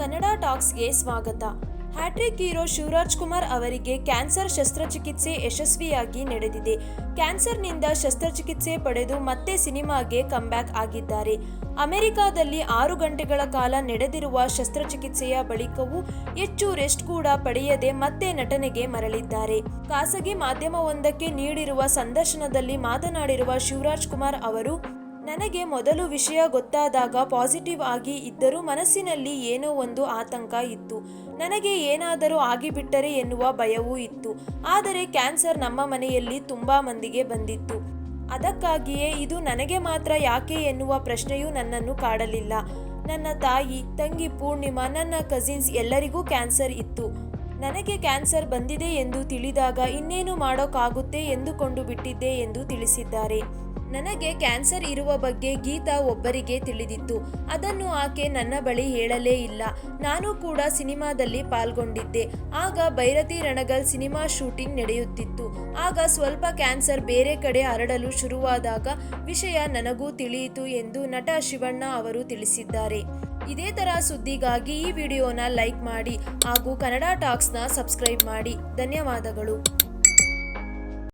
ಕನ್ನಡ ಟಾಕ್ಸ್ಗೆ ಸ್ವಾಗತ. Hat trick hero Shivraj Kumar ಅವರಿಗೆ cancer ಶಸ್ತ್ರಚಿಕಿತ್ಸೆ ಯಶಸ್ವಿಯಾಗಿ ನಡೆದಿದೆ. ಕ್ಯಾನ್ಸರ್ನಿಂದ ಶಸ್ತ್ರಚಿಕಿತ್ಸೆ ಪಡೆದು ಮತ್ತೆ ಸಿನಿಮಾಗೆ ಕಂಬ್ಯಾಕ್ ಆಗಿದ್ದಾರೆ. ಅಮೆರಿಕಾದಲ್ಲಿ ಆರು ಗಂಟೆಗಳ ಕಾಲ ನಡೆದಿರುವ ಶಸ್ತ್ರಚಿಕಿತ್ಸೆಯ ಬಳಿಕವೂ ಹೆಚ್ಚು ರೆಸ್ಟ್ ಕೂಡ ಪಡೆಯದೆ ಮತ್ತೆ ನಟನೆಗೆ ಮರಳಿದ್ದಾರೆ. ಖಾಸಗಿ ಮಾಧ್ಯಮವೊಂದಕ್ಕೆ ನೀಡಿರುವ ಸಂದರ್ಶನದಲ್ಲಿ ಮಾತನಾಡಿರುವ ಶಿವರಾಜ್ ಕುಮಾರ್ ಅವರು ನನಗೆ ಮೊದಲು ವಿಷಯ ಗೊತ್ತಾದಾಗ ಪಾಸಿಟಿವ್ ಆಗಿ ಇದ್ದರೂ ಮನಸ್ಸಿನಲ್ಲಿ ಏನೋ ಒಂದು ಆತಂಕ ಇತ್ತು. ನನಗೆ ಏನಾದರೂ ಆಗಿಬಿಟ್ಟರೆ ಎನ್ನುವ ಭಯವೂ ಇತ್ತು. ಆದರೆ ಕ್ಯಾನ್ಸರ್ ನಮ್ಮ ಮನೆಯಲ್ಲಿ ತುಂಬ ಮಂದಿಗೆ ಬಂದಿತ್ತು. ಅದಕ್ಕಾಗಿಯೇ ಇದು ನನಗೆ ಮಾತ್ರ ಯಾಕೆ ಎನ್ನುವ ಪ್ರಶ್ನೆಯೂ ನನ್ನನ್ನು ಕಾಡಲಿಲ್ಲ. ನನ್ನ ತಾಯಿ, ತಂಗಿ ಪೂರ್ಣಿಮಾ, ನನ್ನ ಕಸಿನ್ಸ್ ಎಲ್ಲರಿಗೂ ಕ್ಯಾನ್ಸರ್ ಇತ್ತು. ನನಗೆ ಕ್ಯಾನ್ಸರ್ ಬಂದಿದೆ ಎಂದು ತಿಳಿದಾಗ ಇನ್ನೇನು ಮಾಡೋಕ್ಕಾಗುತ್ತೆ ಎಂದುಕೊಂಡು ಬಿಟ್ಟಿದ್ದೆ ಎಂದು ತಿಳಿಸಿದ್ದಾರೆ. ನನಗೆ ಕ್ಯಾನ್ಸರ್ ಇರುವ ಬಗ್ಗೆ ಗೀತಾ ಒಬ್ಬರಿಗೆ ತಿಳಿದಿತ್ತು. ಅದನ್ನು ಆಕೆ ನನ್ನ ಬಳಿ ಹೇಳಲೇ ಇಲ್ಲ. ನಾನು ಕೂಡ ಸಿನಿಮಾದಲ್ಲಿ ಪಾಲ್ಗೊಂಡಿದ್ದೆ. ಆಗ ಭೈರತಿ ರಣಗಲ್ ಸಿನಿಮಾ ಶೂಟಿಂಗ್ ನಡೆಯುತ್ತಿತ್ತು. ಆಗ ಸ್ವಲ್ಪ ಕ್ಯಾನ್ಸರ್ ಬೇರೆ ಕಡೆ ಹರಡಲು ಶುರುವಾದಾಗ ವಿಷಯ ನನಗೂ ತಿಳಿಯಿತು ಎಂದು ನಟ ಶಿವಣ್ಣ ಅವರು ತಿಳಿಸಿದ್ದಾರೆ. ಇದೇ ಥರ ಸುದ್ದಿಗಾಗಿ ಈ ವಿಡಿಯೋನ ಲೈಕ್ ಮಾಡಿ ಹಾಗೂ ಕನ್ನಡ ಟಾಕ್ಸ್ನ ಸಬ್ಸ್ಕ್ರೈಬ್ ಮಾಡಿ. ಧನ್ಯವಾದಗಳು.